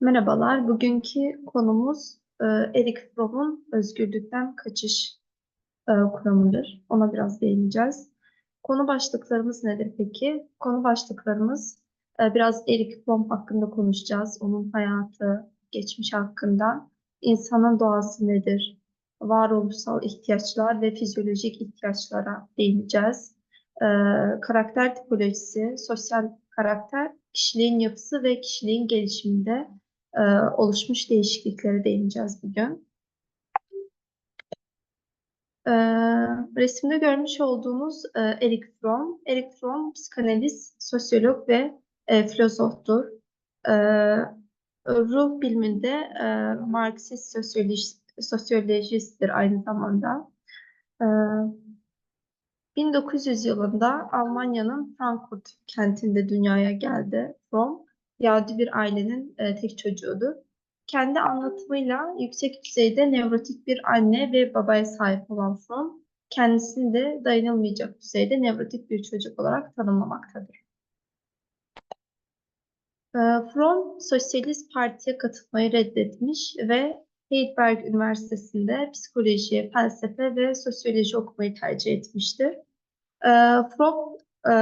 Merhabalar, bugünkü konumuz e, Erik Fromm'un özgürlükten kaçış e, kuramıdır. Ona biraz değineceğiz. Konu başlıklarımız nedir peki? Konu başlıklarımız e, biraz Erik Fromm hakkında konuşacağız. Onun hayatı, geçmiş hakkında. İnsanın doğası nedir? Varoluşsal ihtiyaçlar ve fizyolojik ihtiyaçlara değineceğiz. Karakter tipolojisi, sosyal karakter, kişiliğin yapısı ve kişiliğin gelişiminde e, oluşmuş değişikliklere değineceğiz bugün. E, resimde görmüş olduğumuz e, Erik Fromm. Erik Fromm psikanalist, sosyolog ve e, filozoftur. E, ruh biliminde e, Marksist sosyolojist, aynı zamanda. E, 1900 yılında Almanya'nın Frankfurt kentinde dünyaya geldi Fromm. Yahudi bir ailenin e, tek çocuğudur. Kendi anlatımıyla yüksek düzeyde nevrotik bir anne ve babaya sahip olan Fromm, kendisini de dayanılmayacak düzeyde nevrotik bir çocuk olarak tanımlamaktadır. E, Fromm, Sosyalist Parti'ye katılmayı reddetmiş ve Heidelberg Üniversitesi'nde psikoloji, felsefe ve sosyoloji okumayı tercih etmiştir. E, Fromm, e,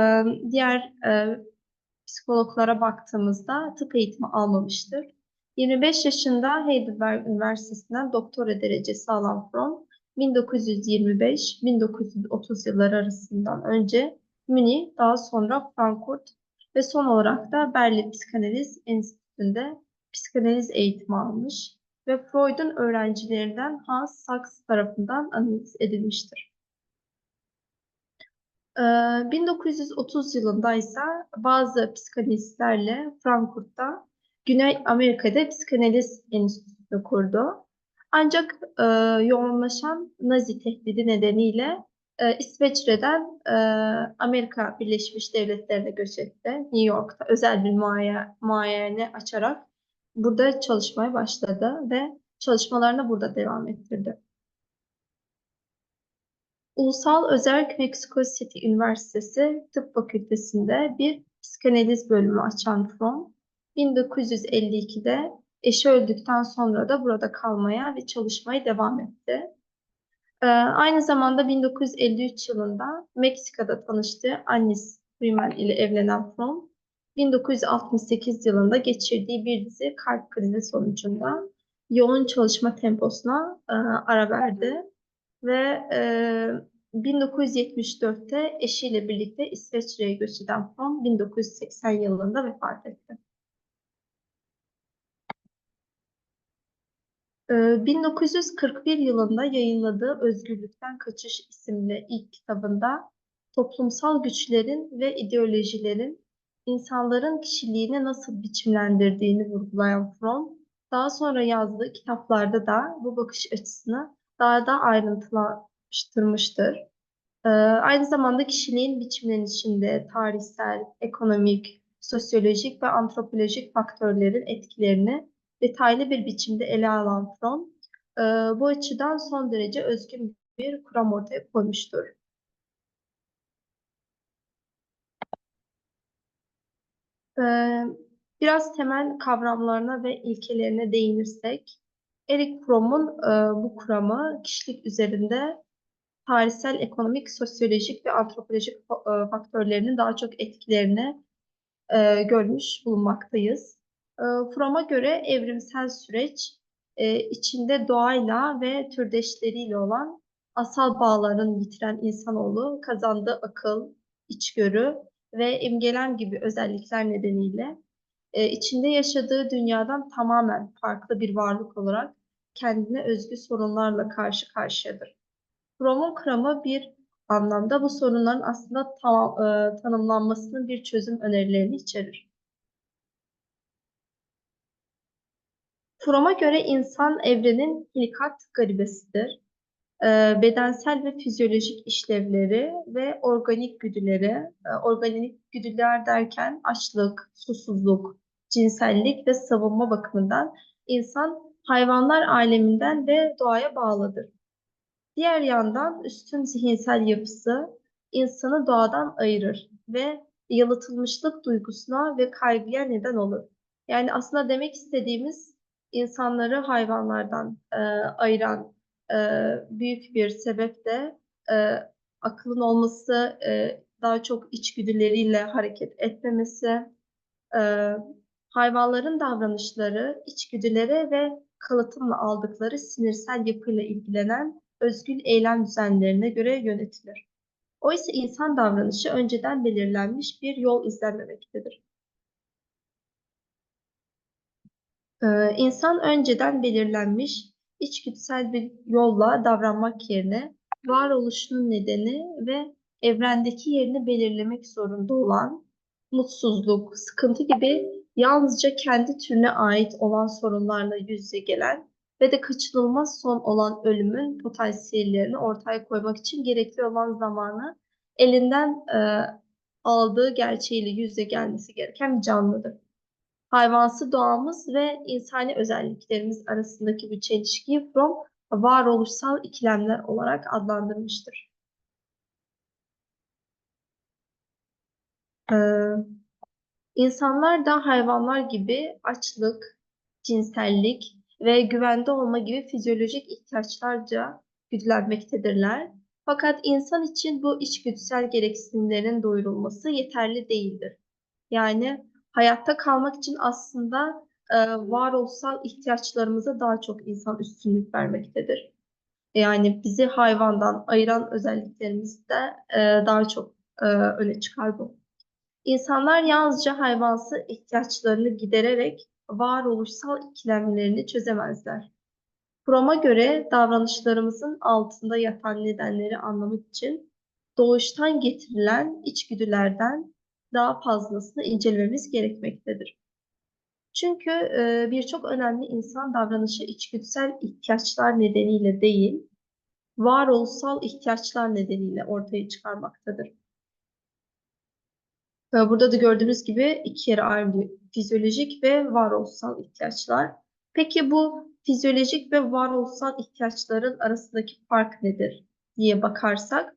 diğer e, psikologlara baktığımızda tıp eğitimi almamıştır. 25 yaşında Heidelberg Üniversitesi'nden doktora derecesi alan Fromm, 1925-1930 yılları arasından önce Münih, daha sonra Frankfurt ve son olarak da Berlin Psikanaliz Enstitüsü'nde psikanaliz eğitimi almış ve Freud'un öğrencilerinden Hans Sachs tarafından analiz edilmiştir. 1930 yılında ise bazı psikanalistlerle Frankfurt'ta Güney Amerika'da psikanaliz enstitüsü kurdu. Ancak e, yoğunlaşan Nazi tehdidi nedeniyle e, İsveçre'den e, Amerika Birleşmiş Devletleri'ne göç etti. New York'ta özel bir muayene açarak burada çalışmaya başladı ve çalışmalarını burada devam ettirdi. Ulusal Özerk Mexico City Üniversitesi Tıp Fakültesi'nde bir psikanaliz bölümü açan Fromm, 1952'de eşi öldükten sonra da burada kalmaya ve çalışmaya devam etti. Ee, aynı zamanda 1953 yılında Meksika'da tanıştığı Agnes Freeman ile evlenen Fromm, 1968 yılında geçirdiği bir dizi kalp krizi sonucunda yoğun çalışma temposuna e, ara verdi ve e, 1974'te eşiyle birlikte İsveçre'ye göç eden Fromm 1980 yılında vefat etti. E, 1941 yılında yayınladığı Özgürlükten Kaçış isimli ilk kitabında toplumsal güçlerin ve ideolojilerin insanların kişiliğini nasıl biçimlendirdiğini vurgulayan Fromm, daha sonra yazdığı kitaplarda da bu bakış açısını daha da ayrıntılaştırmıştır. Ee, aynı zamanda kişiliğin biçimlenişinde tarihsel, ekonomik, sosyolojik ve antropolojik faktörlerin etkilerini detaylı bir biçimde ele alan Fromm, e, bu açıdan son derece özgün bir kuram ortaya koymuştur. Biraz temel kavramlarına ve ilkelerine değinirsek, Erik Fromm'un bu kuramı kişilik üzerinde tarihsel, ekonomik, sosyolojik ve antropolojik faktörlerinin daha çok etkilerini görmüş bulunmaktayız. Fromm'a göre evrimsel süreç içinde doğayla ve türdeşleriyle olan asal bağların yitiren insanoğlu kazandığı akıl, içgörü ve imgelem gibi özellikler nedeniyle e, içinde yaşadığı dünyadan tamamen farklı bir varlık olarak kendine özgü sorunlarla karşı karşıyadır. Fromm'un kuramı bir anlamda bu sorunların aslında tam, e, tanımlanmasının bir çözüm önerilerini içerir. Fromm'a göre insan evrenin hilikat garibesidir. E, bedensel ve fizyolojik işlevleri ve organik güdüleri, e, organik güdüler derken açlık, susuzluk, cinsellik ve savunma bakımından insan hayvanlar aleminden ve doğaya bağlıdır. Diğer yandan üstün zihinsel yapısı insanı doğadan ayırır ve yalıtılmışlık duygusuna ve kaygıya neden olur. Yani aslında demek istediğimiz insanları hayvanlardan e, ayıran e, büyük bir sebep de e, akılın olması, e, daha çok içgüdüleriyle hareket etmemesi, e, hayvanların davranışları, içgüdüleri ve kalıtımla aldıkları sinirsel yapıyla ilgilenen özgül eylem düzenlerine göre yönetilir. Oysa insan davranışı önceden belirlenmiş bir yol izlenmemektedir. Ee, insan önceden belirlenmiş içgüdüsel bir yolla davranmak yerine varoluşunun nedeni ve evrendeki yerini belirlemek zorunda olan mutsuzluk, sıkıntı gibi yalnızca kendi türüne ait olan sorunlarla yüz yüze gelen ve de kaçınılmaz son olan ölümün potansiyellerini ortaya koymak için gerekli olan zamanı elinden e, aldığı gerçeğiyle yüz yüze gelmesi gereken bir canlıdır. Hayvansı doğamız ve insani özelliklerimiz arasındaki bu çelişkiyi Fromm varoluşsal ikilemler olarak adlandırmıştır. Ee, insanlar da hayvanlar gibi açlık, cinsellik ve güvende olma gibi fizyolojik ihtiyaçlarca güdülenmektedirler. Fakat insan için bu içgüdüsel gereksinimlerin doyurulması yeterli değildir. Yani hayatta kalmak için aslında e, varoluşsal ihtiyaçlarımıza daha çok insan üstünlük vermektedir. Yani bizi hayvandan ayıran özelliklerimiz de e, daha çok e, öne çıkar bu. İnsanlar yalnızca hayvansı ihtiyaçlarını gidererek varoluşsal ikilemlerini çözemezler. Fromm'a göre davranışlarımızın altında yatan nedenleri anlamak için doğuştan getirilen içgüdülerden daha fazlasını incelememiz gerekmektedir. Çünkü e, birçok önemli insan davranışı içgüdüsel ihtiyaçlar nedeniyle değil, varoluşsal ihtiyaçlar nedeniyle ortaya çıkarmaktadır. Burada da gördüğünüz gibi iki yere ayrılıyor. Fizyolojik ve varoluşsal ihtiyaçlar. Peki bu fizyolojik ve varoluşsal ihtiyaçların arasındaki fark nedir diye bakarsak,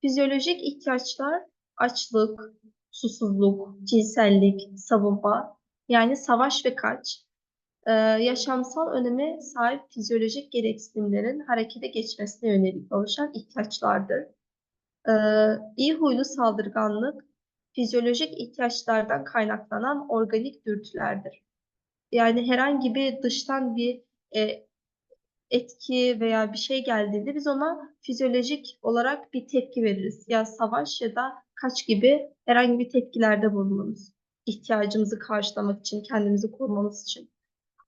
fizyolojik ihtiyaçlar açlık, susuzluk, cinsellik, savunma, yani savaş ve kaç, e, yaşamsal öneme sahip fizyolojik gereksinimlerin harekete geçmesine yönelik oluşan ihtiyaçlardır. E, iyi huylu saldırganlık, fizyolojik ihtiyaçlardan kaynaklanan organik dürtülerdir. Yani herhangi bir dıştan bir e, etki veya bir şey geldiğinde biz ona fizyolojik olarak bir tepki veririz. Ya savaş ya da kaç gibi herhangi bir tepkilerde bulunuruz. İhtiyacımızı karşılamak için, kendimizi korumamız için.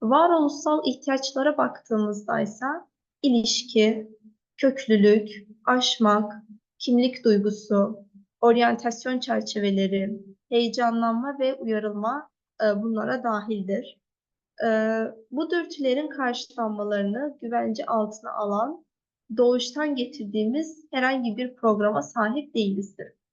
Varoluşsal ihtiyaçlara baktığımızda ise ilişki, köklülük, aşmak, kimlik duygusu, oryantasyon çerçeveleri, heyecanlanma ve uyarılma e, bunlara dahildir. E, bu dürtülerin karşılanmalarını güvence altına alan, doğuştan getirdiğimiz herhangi bir programa sahip değilizdir.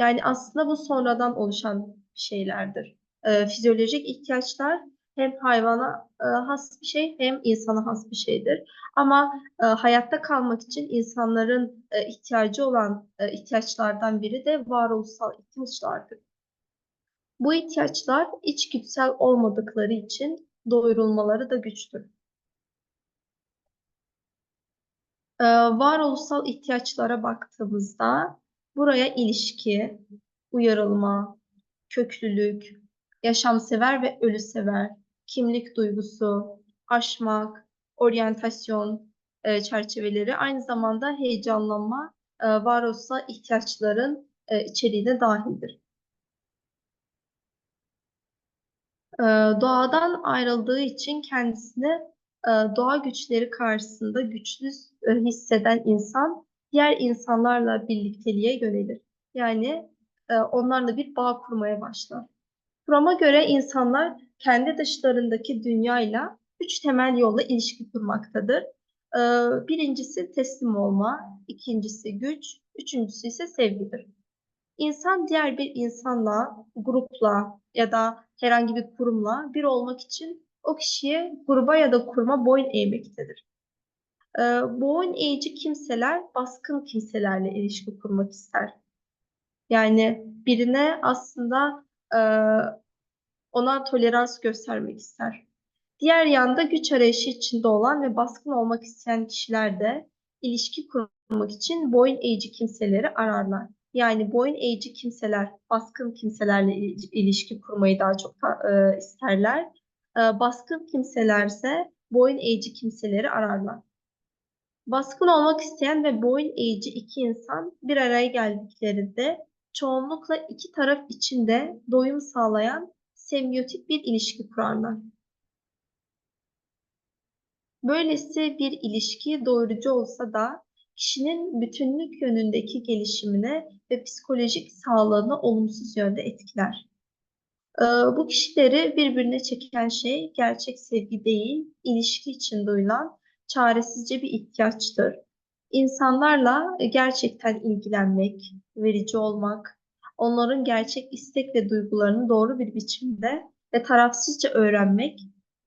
Yani aslında bu sonradan oluşan şeylerdir. E, fizyolojik ihtiyaçlar hem hayvana e, has bir şey hem insana has bir şeydir. Ama e, hayatta kalmak için insanların e, ihtiyacı olan e, ihtiyaçlardan biri de varoluşsal ihtiyaçlardır. Bu ihtiyaçlar içgüdüsel olmadıkları için doyurulmaları da güçtür. Ee, varoluşsal ihtiyaçlara baktığımızda buraya ilişki, uyarılma, köklülük, yaşamsever ve ölüsever, kimlik duygusu, aşmak, oryantasyon e, çerçeveleri aynı zamanda heyecanlanma, e, varoluşsal ihtiyaçların e, içeriğine dahildir. E, doğadan ayrıldığı için kendisini e, doğa güçleri karşısında güçsüz e, hisseden insan diğer insanlarla birlikteliğe yönelir. Yani e, onlarla bir bağ kurmaya başlar. Fromm'a göre insanlar kendi dışlarındaki dünyayla üç temel yolla ilişki kurmaktadır. E, birincisi teslim olma, ikincisi güç, üçüncüsü ise sevgidir. İnsan diğer bir insanla, grupla ya da herhangi bir kurumla bir olmak için o kişiye gruba ya da kuruma boyun eğmektedir. E, boyun eğici kimseler baskın kimselerle ilişki kurmak ister. Yani birine aslında e, ona tolerans göstermek ister. Diğer yanda güç arayışı içinde olan ve baskın olmak isteyen kişiler de ilişki kurmak için boyun eğici kimseleri ararlar. Yani boyun eğici kimseler, baskın kimselerle ilişki kurmayı daha çok e, isterler. E, baskın kimselerse boyun eğici kimseleri ararlar. Baskın olmak isteyen ve boyun eğici iki insan bir araya geldiklerinde çoğunlukla iki taraf içinde doyum sağlayan sembiyotik bir ilişki kurarlar. Böylesi bir ilişki doyurucu olsa da kişinin bütünlük yönündeki gelişimine ve psikolojik sağlığını olumsuz yönde etkiler. Ee, bu kişileri birbirine çeken şey gerçek sevgi değil, ilişki için duyulan çaresizce bir ihtiyaçtır. İnsanlarla gerçekten ilgilenmek, verici olmak, onların gerçek istek ve duygularını doğru bir biçimde ve tarafsızca öğrenmek,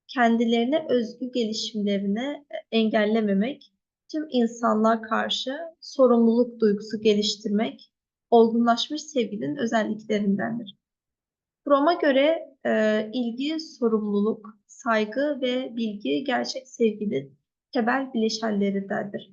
kendilerine özgü gelişimlerini engellememek, tüm insanlığa karşı sorumluluk duygusu geliştirmek, olgunlaşmış sevginin özelliklerindendir. Fromm'a göre e, ilgi, sorumluluk, saygı ve bilgi gerçek sevginin temel bileşenlerindendir.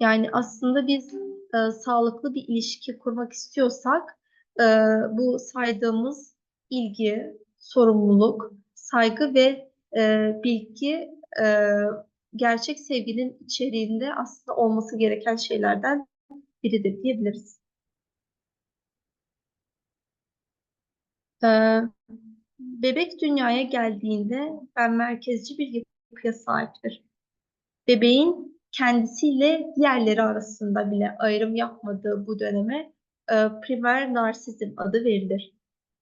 Yani aslında biz e, sağlıklı bir ilişki kurmak istiyorsak e, bu saydığımız ilgi, sorumluluk, saygı ve e, bilgi e, gerçek sevginin içeriğinde aslında olması gereken şeylerden biridir diyebiliriz. Ee, bebek dünyaya geldiğinde ben merkezci bir yapıya sahiptir. Bebeğin kendisiyle diğerleri arasında bile ayrım yapmadığı bu döneme e, primer narsizm adı verilir.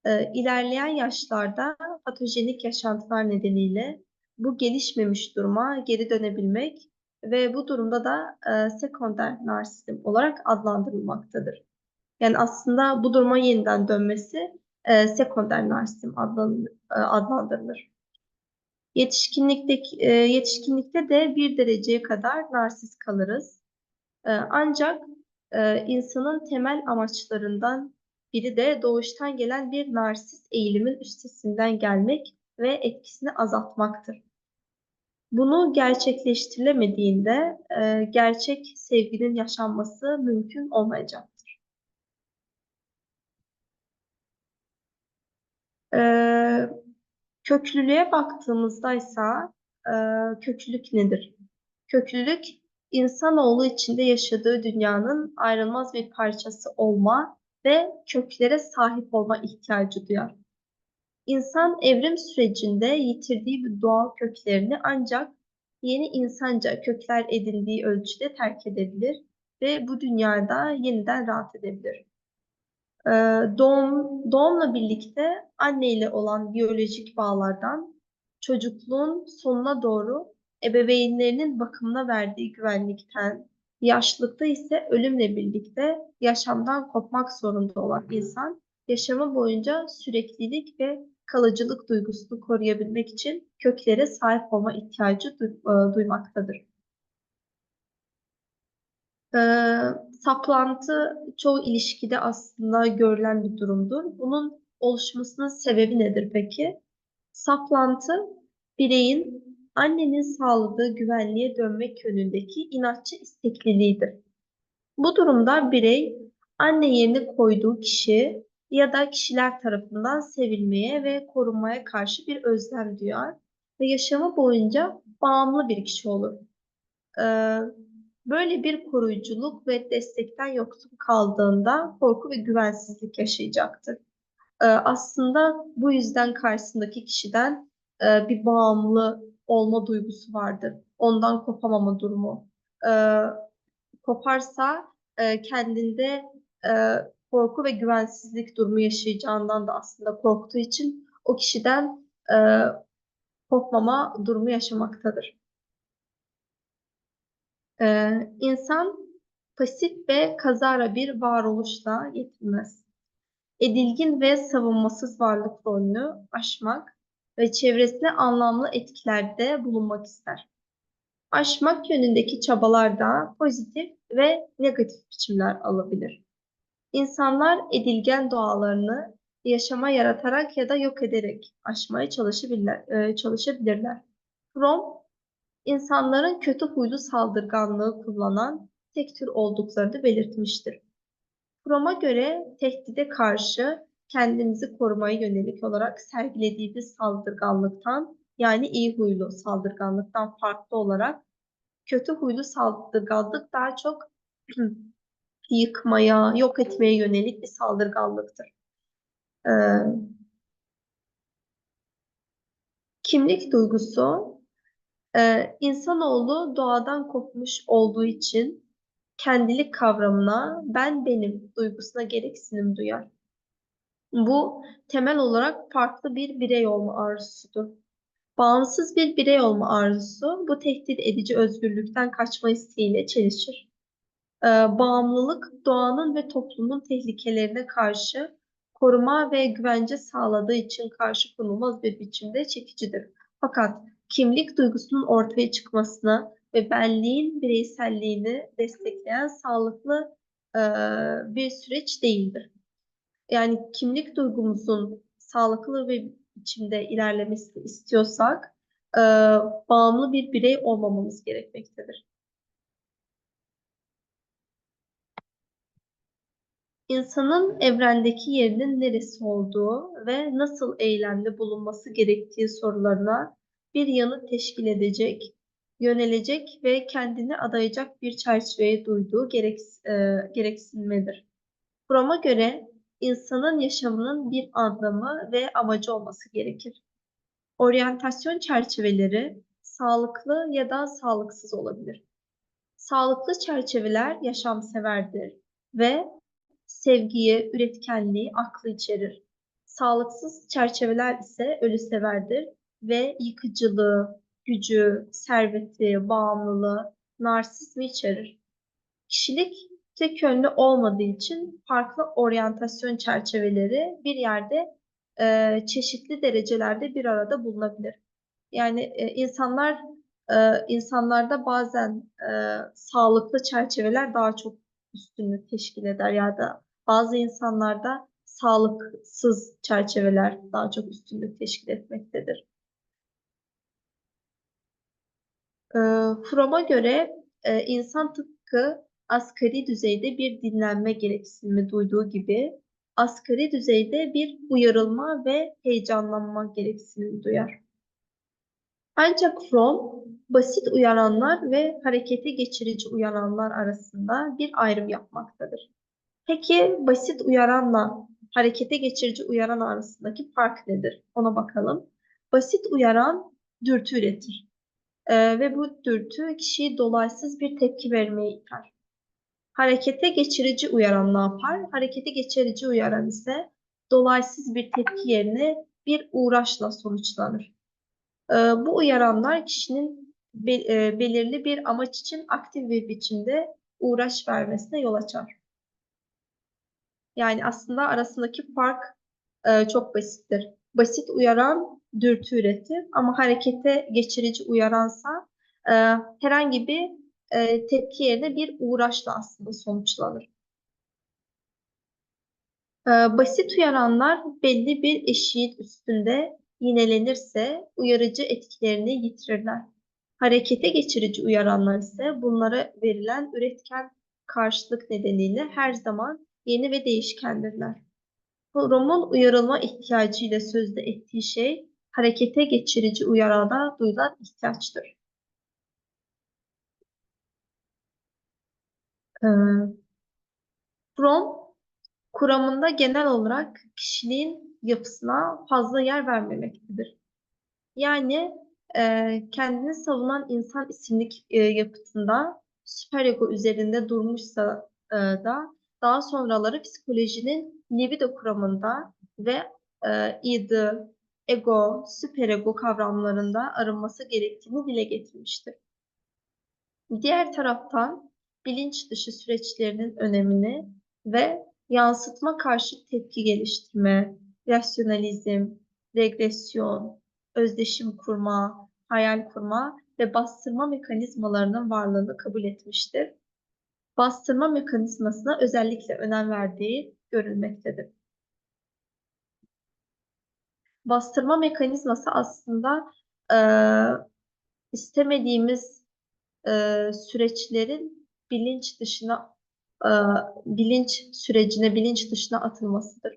E, ilerleyen yaşlarda patojenik yaşantılar nedeniyle bu gelişmemiş duruma geri dönebilmek ve bu durumda da e, sekonder narsizm olarak adlandırılmaktadır. Yani aslında bu duruma yeniden dönmesi e, sekonder narsizm e, adlandırılır. Yetişkinlikteki, e, yetişkinlikte de bir dereceye kadar narsiz kalırız. E, ancak e, insanın temel amaçlarından biri de doğuştan gelen bir narsist eğilimin üstesinden gelmek ve etkisini azaltmaktır. Bunu gerçekleştirilemediğinde gerçek sevginin yaşanması mümkün olmayacaktır. E, köklülüğe baktığımızda ise e, köklülük nedir? Köklülük insanoğlu içinde yaşadığı dünyanın ayrılmaz bir parçası olma ve köklere sahip olma ihtiyacı duyar. İnsan evrim sürecinde yitirdiği bu doğal köklerini ancak yeni insanca kökler edindiği ölçüde terk edebilir ve bu dünyada yeniden rahat edebilir. Ee, doğum, doğumla birlikte anne ile olan biyolojik bağlardan çocukluğun sonuna doğru ebeveynlerinin bakımına verdiği güvenlikten, yaşlılıkta ise ölümle birlikte yaşamdan kopmak zorunda olan insan yaşamı boyunca süreklilik ve kalıcılık duygusunu koruyabilmek için köklere sahip olma ihtiyacı e, duymaktadır. Ee, saplantı çoğu ilişkide aslında görülen bir durumdur. Bunun oluşmasının sebebi nedir peki? Saplantı bireyin annenin sağladığı güvenliğe dönmek yönündeki inatçı istekliliğidir. Bu durumda birey anne yerine koyduğu kişi ya da kişiler tarafından sevilmeye ve korunmaya karşı bir özlem duyar ve yaşamı boyunca bağımlı bir kişi olur. Ee, böyle bir koruyuculuk ve destekten yoksun kaldığında korku ve güvensizlik yaşayacaktır. Ee, aslında bu yüzden karşısındaki kişiden e, bir bağımlı olma duygusu vardır. Ondan kopamama durumu. Ee, koparsa e, kendinde e, korku ve güvensizlik durumu yaşayacağından da aslında korktuğu için o kişiden e, kopmama durumu yaşamaktadır. E, insan pasif ve kazara bir varoluşla yetinmez. Edilgin ve savunmasız varlık rolünü aşmak ve çevresine anlamlı etkilerde bulunmak ister. Aşmak yönündeki çabalar da pozitif ve negatif biçimler alabilir. İnsanlar edilgen doğalarını yaşama yaratarak ya da yok ederek aşmaya çalışabilirler. e, çalışabilirler. Fromm, insanların kötü huylu saldırganlığı kullanan tek tür olduklarını belirtmiştir. Fromm'a göre tehdide karşı kendimizi korumaya yönelik olarak sergilediğimiz saldırganlıktan yani iyi huylu saldırganlıktan farklı olarak kötü huylu saldırganlık daha çok yıkmaya, yok etmeye yönelik bir saldırganlıktır. Ee, kimlik duygusu e, insanoğlu doğadan kopmuş olduğu için kendilik kavramına ben benim duygusuna gereksinim duyar. Bu temel olarak farklı bir birey olma arzusudur. Bağımsız bir birey olma arzusu bu tehdit edici özgürlükten kaçma isteğiyle çelişir. Ee, bağımlılık doğanın ve toplumun tehlikelerine karşı koruma ve güvence sağladığı için karşı konulmaz bir biçimde çekicidir. Fakat kimlik duygusunun ortaya çıkmasına ve benliğin bireyselliğini destekleyen sağlıklı e, bir süreç değildir. Yani kimlik duygumuzun sağlıklı bir biçimde ilerlemesini istiyorsak e, bağımlı bir birey olmamamız gerekmektedir. İnsanın evrendeki yerinin neresi olduğu ve nasıl eylemde bulunması gerektiği sorularına bir yanıt teşkil edecek, yönelecek ve kendini adayacak bir çerçeveye duyduğu gereks, e, gereksinmedir. Fromm'a göre insanın yaşamının bir anlamı ve amacı olması gerekir. Oryantasyon çerçeveleri sağlıklı ya da sağlıksız olabilir. Sağlıklı çerçeveler yaşamseverdir ve sevgiyi, üretkenliği, aklı içerir. Sağlıksız çerçeveler ise ölüseverdir ve yıkıcılığı, gücü, serveti, bağımlılığı, narsizmi içerir. Kişilik tek yönlü olmadığı için farklı oryantasyon çerçeveleri bir yerde e, çeşitli derecelerde bir arada bulunabilir. Yani e, insanlar e, insanlarda bazen e, sağlıklı çerçeveler daha çok üstünlük teşkil eder ya da bazı insanlarda sağlıksız çerçeveler daha çok üstünlük teşkil etmektedir. E, Fromm'a göre insan tıpkı asgari düzeyde bir dinlenme gereksinimi duyduğu gibi asgari düzeyde bir uyarılma ve heyecanlanma gereksinimi duyar. Ancak Fromm basit uyaranlar ve harekete geçirici uyaranlar arasında bir ayrım yapmaktadır. Peki basit uyaranla harekete geçirici uyaran arasındaki fark nedir? Ona bakalım. Basit uyaran dürtü üretir. Ee, ve bu dürtü kişiyi dolaysız bir tepki vermeye iter. Harekete geçirici uyaran ne yapar? Harekete geçirici uyaran ise dolaysız bir tepki yerine bir uğraşla sonuçlanır. Ee, bu uyaranlar kişinin be, e, belirli bir amaç için aktif bir biçimde uğraş vermesine yol açar. Yani aslında arasındaki fark e, çok basittir. Basit uyaran dürtü üretir ama harekete geçirici uyaransa e, herhangi bir e, tepki yerine bir uğraşla aslında sonuçlanır. E, basit uyaranlar belli bir eşiğin üstünde yinelenirse uyarıcı etkilerini yitirirler. Harekete geçirici uyaranlar ise bunlara verilen üretken karşılık nedeniyle her zaman yeni ve değişkendirler. Kurumun uyarılma ihtiyacıyla sözde ettiği şey harekete geçirici uyarada duyulan ihtiyaçtır. Ee, kuramında genel olarak kişiliğin yapısına fazla yer vermemektedir. Yani e, kendini savunan insan isimlik e, yapıtında süperego üzerinde durmuşsa e, da daha sonraları psikolojinin libido kuramında ve e, id, ego, süperego kavramlarında arınması gerektiğini dile getirmiştir. Diğer taraftan bilinç dışı süreçlerinin önemini ve yansıtma karşı tepki geliştirme, rasyonalizm, regresyon, özdeşim kurma, hayal kurma ve bastırma mekanizmalarının varlığını kabul etmiştir. bastırma mekanizmasına özellikle önem verdiği görülmektedir. Bastırma mekanizması aslında e, istemediğimiz e, süreçlerin bilinç dışına e, bilinç sürecine, bilinç dışına atılmasıdır.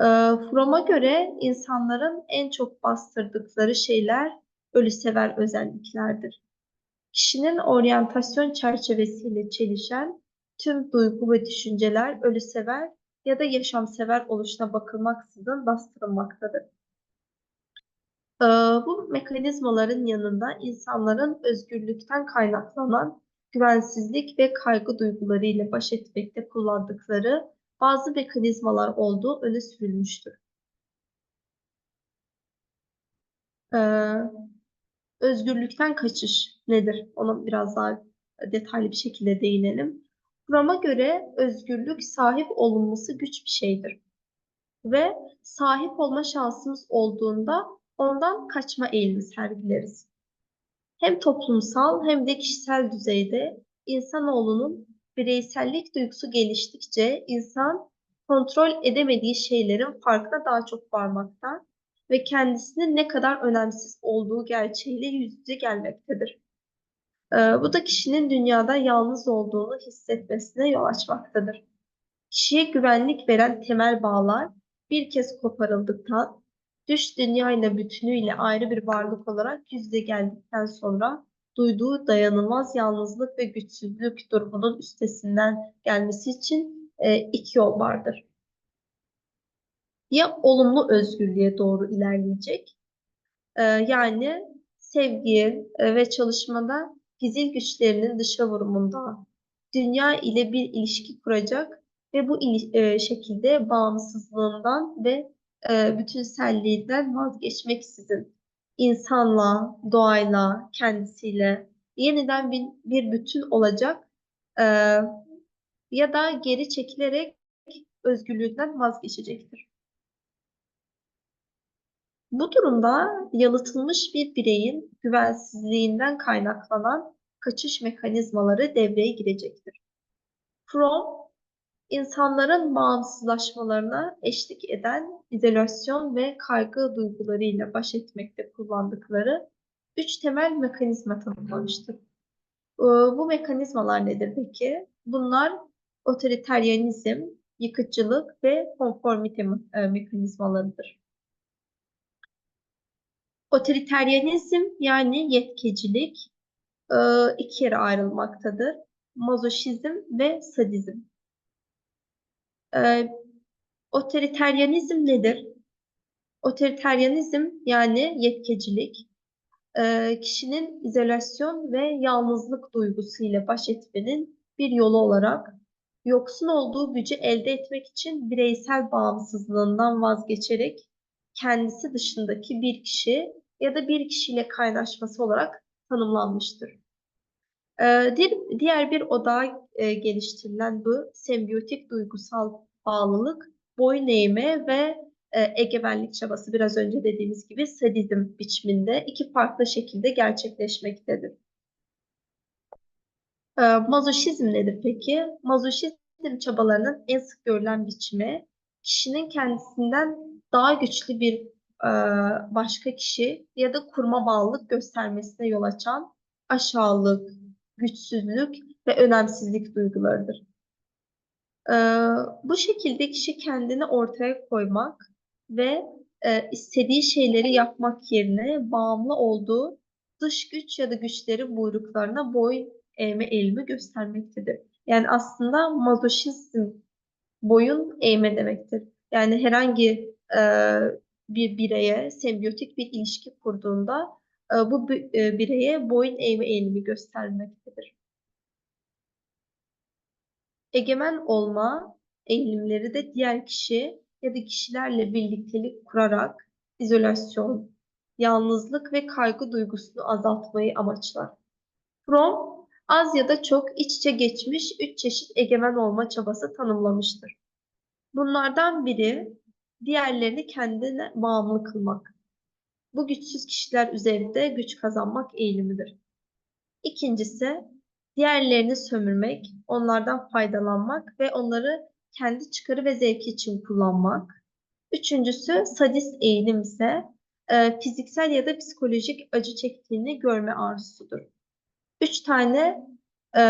E, Fromm'a göre insanların en çok bastırdıkları şeyler ölüsever özelliklerdir. Kişinin oryantasyon çerçevesiyle çelişen tüm duygu ve düşünceler ölüsever ya da yaşamsever oluşuna bakılmaksızın bastırılmaktadır. Ee, bu mekanizmaların yanında insanların özgürlükten kaynaklanan güvensizlik ve kaygı duyguları ile baş etmekte kullandıkları bazı mekanizmalar olduğu öne sürülmüştür. Ee, özgürlükten kaçış nedir? Ona biraz daha detaylı bir şekilde değinelim. Kuram'a göre özgürlük sahip olunması güç bir şeydir. Ve sahip olma şansımız olduğunda ondan kaçma eğilimi sergileriz. Hem toplumsal hem de kişisel düzeyde insanoğlunun bireysellik duygusu geliştikçe insan kontrol edemediği şeylerin farkına daha çok varmaktan ve kendisinin ne kadar önemsiz olduğu gerçeğiyle yüz yüze gelmektedir. Ee, bu da kişinin dünyada yalnız olduğunu hissetmesine yol açmaktadır. Kişiye güvenlik veren temel bağlar bir kez koparıldıktan, dış dünyayla bütünüyle ayrı bir varlık olarak yüz yüze geldikten sonra duyduğu dayanılmaz yalnızlık ve güçsüzlük durumunun üstesinden gelmesi için e, iki yol vardır. Ya olumlu özgürlüğe doğru ilerleyecek, e, yani sevgi e, ve çalışmada gizil güçlerinin dışa vurumunda dünya ile bir ilişki kuracak ve bu e, şekilde bağımsızlığından ve e, bütünselliğinden vazgeçmeksizin insanla, doğayla, kendisiyle yeniden bir, bir bütün olacak e, ya da geri çekilerek özgürlüğünden vazgeçecektir. Bu durumda yalıtılmış bir bireyin güvensizliğinden kaynaklanan kaçış mekanizmaları devreye girecektir. Fromm, insanların bağımsızlaşmalarına eşlik eden izolasyon ve kaygı duygularıyla baş etmekte kullandıkları üç temel mekanizma tanımlamıştır. Ee, bu mekanizmalar nedir peki? Bunlar otoriteryenizm, yıkıcılık ve konformite e, mekanizmalarıdır. Otoriteryenizm yani yetkicilik e, iki yere ayrılmaktadır. Mazoşizm ve sadizm. E, nedir? Otoriteryenizm yani yetkicilik, e, kişinin izolasyon ve yalnızlık duygusuyla baş etmenin bir yolu olarak yoksun olduğu gücü elde etmek için bireysel bağımsızlığından vazgeçerek kendisi dışındaki bir kişi ya da bir kişiyle kaynaşması olarak tanımlanmıştır. Ee, diğer bir odağa e, geliştirilen bu sembiyotik duygusal bağlılık, boyun eğme ve e, egemenlik çabası biraz önce dediğimiz gibi sadizm biçiminde iki farklı şekilde gerçekleşmektedir. E, mazoşizm nedir peki? Mazoşizm çabalarının en sık görülen biçimi kişinin kendisinden daha güçlü bir başka kişi ya da kurma bağlılık göstermesine yol açan aşağılık, güçsüzlük ve önemsizlik duygularıdır. E, bu şekilde kişi kendini ortaya koymak ve e, istediği şeyleri yapmak yerine bağımlı olduğu dış güç ya da güçleri buyruklarına boyun eğme eğilimi göstermektedir. Yani aslında mazoşizm boyun eğme demektir. Yani herhangi e, bir bireye sembiyotik bir ilişki kurduğunda e, bu e, bireye boyun eğme eğilimi göstermektedir. Egemen olma eğilimleri de diğer kişi ya da kişilerle birliktelik kurarak izolasyon, yalnızlık ve kaygı duygusunu azaltmayı amaçlar. Fromm az ya da çok iç içe geçmiş üç çeşit egemen olma çabası tanımlamıştır. Bunlardan biri diğerlerini kendine bağımlı kılmak. Bu güçsüz kişiler üzerinde güç kazanmak eğilimidir. İkincisi, diğerlerini sömürmek, onlardan faydalanmak ve onları kendi çıkarı ve zevki için kullanmak. Üçüncüsü sadist eğilim ise e, fiziksel ya da psikolojik acı çektiğini görme arzusudur. Üç tane e,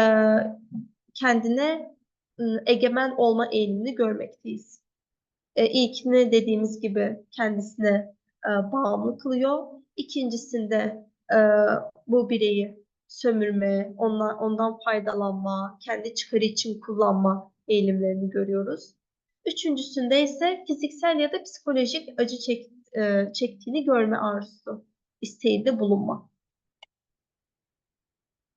kendine ıı, egemen olma eğilimini görmekteyiz. E, ilkini dediğimiz gibi kendisine e, bağımlı kılıyor. İkincisinde e, bu bireyi sömürme, ondan, ondan faydalanma, kendi çıkarı için kullanma eğilimlerini görüyoruz. Üçüncüsünde ise fiziksel ya da psikolojik acı çek, e, çektiğini görme arzusu, isteğinde bulunma.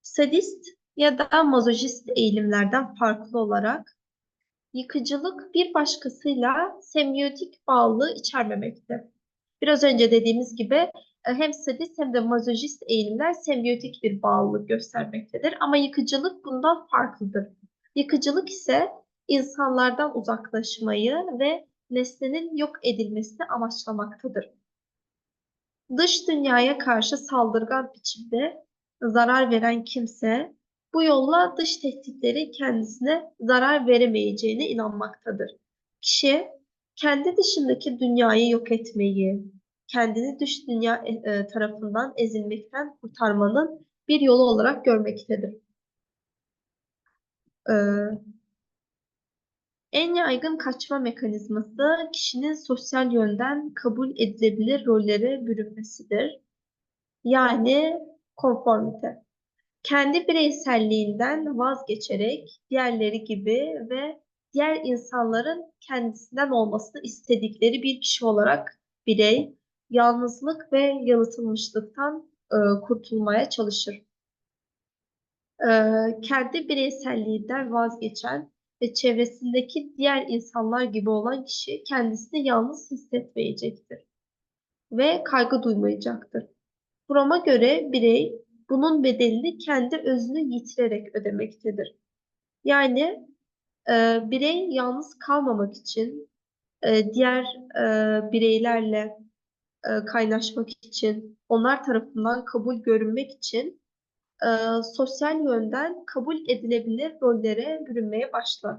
Sadist ya da mazoşist eğilimlerden farklı olarak yıkıcılık bir başkasıyla sembiyotik bağlılığı içermemekte. Biraz önce dediğimiz gibi e, hem sadist hem de mazoşist eğilimler sembiyotik bir bağlılık göstermektedir. Ama yıkıcılık bundan farklıdır. Yıkıcılık ise insanlardan uzaklaşmayı ve nesnenin yok edilmesini amaçlamaktadır. Dış dünyaya karşı saldırgan biçimde zarar veren kimse bu yolla dış tehditleri kendisine zarar veremeyeceğine inanmaktadır. Kişi kendi dışındaki dünyayı yok etmeyi, kendini dış dünya e, e, tarafından ezilmekten kurtarmanın bir yolu olarak görmektedir. Ee, en yaygın kaçma mekanizması kişinin sosyal yönden kabul edilebilir rollere bürünmesidir. Yani konformite. Kendi bireyselliğinden vazgeçerek diğerleri gibi ve diğer insanların kendisinden olmasını istedikleri bir kişi olarak birey yalnızlık ve yalıtılmışlıktan e, kurtulmaya çalışır. E, kendi bireyselliğinden vazgeçen ve çevresindeki diğer insanlar gibi olan kişi kendisini yalnız hissetmeyecektir ve kaygı duymayacaktır. Fromm'a göre birey bunun bedelini kendi özünü yitirerek ödemektedir. Yani e, birey yalnız kalmamak için e, diğer e, bireylerle e, kaynaşmak için, onlar tarafından kabul görünmek için e, sosyal yönden kabul edilebilir rollere bürünmeye başlar.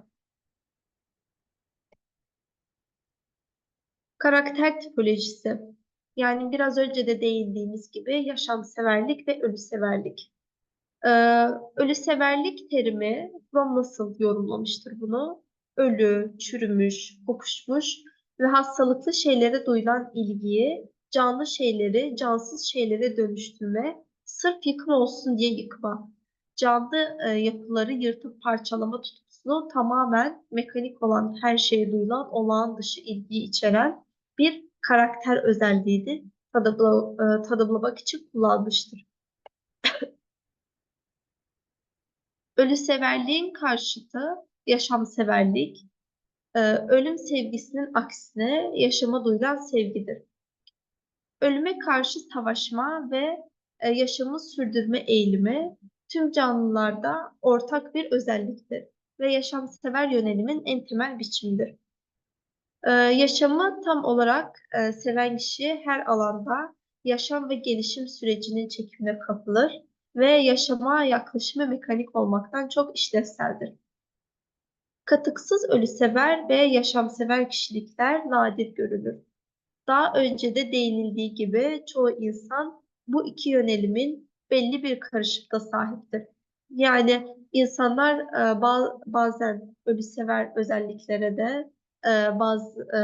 Karakter tipolojisi. Yani biraz önce de değindiğimiz gibi yaşamseverlik ve ölüseverlik. Ee, ölüseverlik terimi Fromm nasıl yorumlamıştır bunu? Ölü, çürümüş, kokuşmuş ve hastalıklı şeylere duyulan ilgiyi canlı şeyleri cansız şeylere dönüştürme, sırf yıkım olsun diye yıkma. Canlı e, yapıları yırtıp parçalama tutkusunu tamamen mekanik olan her şeye duyulan olağan dışı ilgiyi içeren bir karakter özelliğini tanımla, e, tanımlamak için kullanmıştır. Ölüseverliğin karşıtı yaşamseverlik, e, ölüm sevgisinin aksine yaşama duyulan sevgidir. Ölüme karşı savaşma ve e, yaşamı sürdürme eğilimi tüm canlılarda ortak bir özelliktir ve yaşamsever yönelimin en temel biçimidir. Ee, yaşamı tam olarak e, seven kişi her alanda yaşam ve gelişim sürecinin çekimine kapılır ve yaşama yaklaşımı mekanik olmaktan çok işlevseldir. Katıksız ölüsever ve yaşamsever kişilikler nadir görülür. Daha önce de değinildiği gibi çoğu insan bu iki yönelimin belli bir karışıkta sahiptir. Yani insanlar e, bazen ölüsever özelliklere de e, bazı e,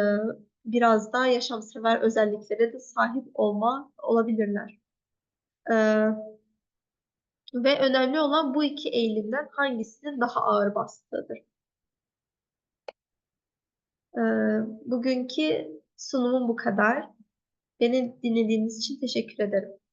biraz daha yaşamsever özelliklere de sahip olma olabilirler. E, ve önemli olan bu iki eğilimden hangisinin daha ağır bastığıdır. E, bugünkü sunumum bu kadar. Beni dinlediğiniz için teşekkür ederim.